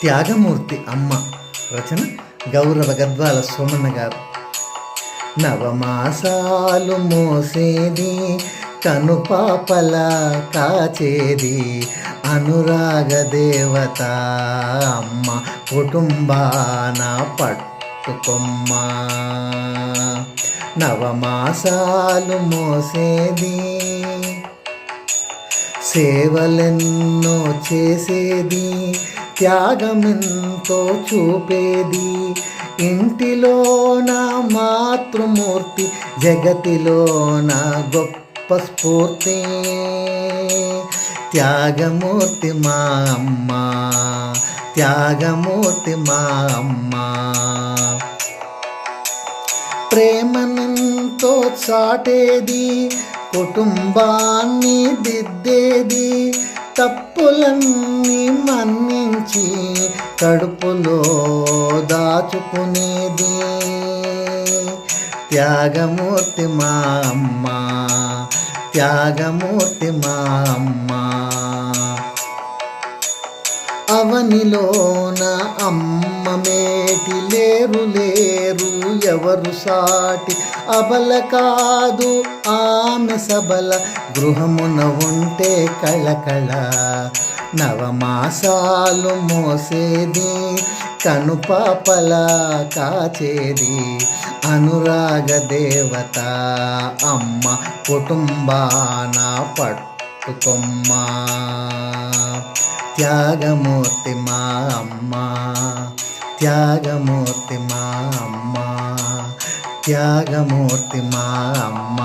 త్యాగమూర్తి అమ్మ రచన గౌరవ గద్వాల సోమన్న గారు నవమాసాలు మోసేది కనుపాపల కాచేది అనురాగ దేవత అమ్మ కుటుంబాన పట్టుకొమ్మ నవమాసాలు మోసేది సేవలెన్నో చేసేది త్యాగమెంతో చూపేది. ఇంటిలోన మాతృమూర్తి జగతిలోన గొప్ప స్ఫూర్తి. త్యాగమూర్తి మా అమ్మ త్యాగమూర్తి మా అమ్మ. ప్రేమనంతో చాటేది కుటుంబాన్ని దిద్దేది తప్పులన్నీ కడుపులో దాచుకునేది. త్యాగమూర్తి మా అమ్మ త్యాగమూర్తి మా అమ్మ. అవనిలోన అమ్మ మేటి లేరు లేరు ఎవరు సాటి అబల కాదు ఆమె సబల. గృహమున ఉంటే కళకళ నవమాసాలు మోసేది కనుపాపల కాచేది. అనురాగ దేవత అమ్మ కుటుంబాన పట్టుకొమ్మ. త్యాగమూర్తి మా అమ్మ త్యాగమూర్తి మా అమ్మ త్యాగమూర్తి మా అమ్మ.